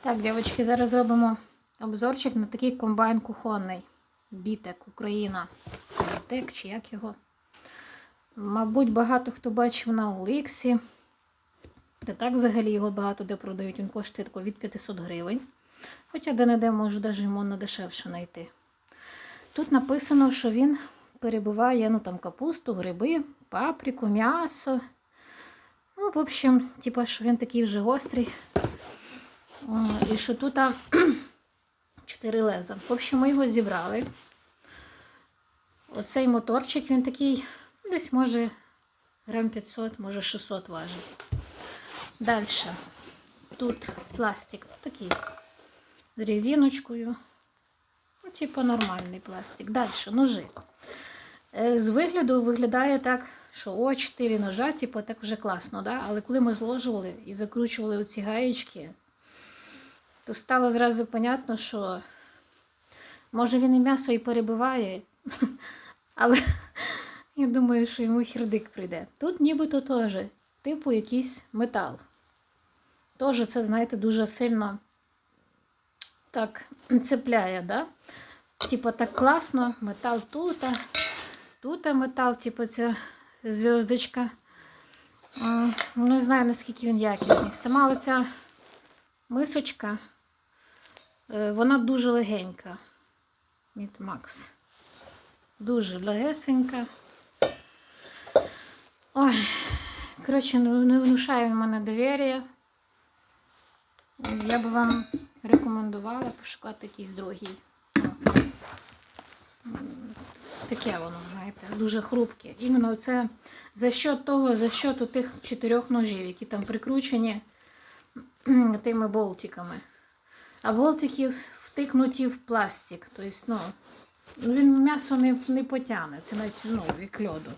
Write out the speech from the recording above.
Так, дівчатки, зараз зробимо обзорчик на такий комбайн кухонний. Бітек Україна. Бітек чи як його. Мабуть, багато хто бачив на Оліксі. Та так взагалі його багато де продають. Він коштує тако від 500 гривень. Хоча де-не-де може навіть йому дешевше знайти. Тут написано, що він перебиває ну, там, капусту, гриби, паприку, м'ясо. Ну, в общем, типа, що він такий вже гострий. І що тут а, чотири леза. В общем, ми його зібрали. Оцей моторчик, він такий, десь може грам 500, може 600 важить. Далі. Тут пластик такий з резиночкою. Ну, типу нормальний пластик. Далі ножи. Е, З вигляду виглядає так, що о, 4 ножа, типу, так вже класно, да? але коли ми зложували і закручували оці гаєчки, то стало зразу понятно, що може він і м'ясо і перебиває, але я думаю, що йому хірдик прийде. Тут нібито теж, типу, якийсь метал. Теж це, знаєте, дуже сильно так цепляє, да? Типа так класно, метал тут, тут метал, типу ця зв'язочка. Не знаю, наскільки він якісний. Сама оця мисочка, вона дуже легенька. Від Макс. Дуже легесенька. Ой, коротше, не внушає в мене довір'я. Я би вам рекомендувала пошукати якийсь другий. Таке воно, знаєте, дуже хрупке. Іменно це за счет того, за счет тих чотирьох ножів, які там прикручені тими болтиками. А болтики втикнуті в пластик. Тобто, ну, він м'ясо не, не потягне. Це навіть ну, від льоду.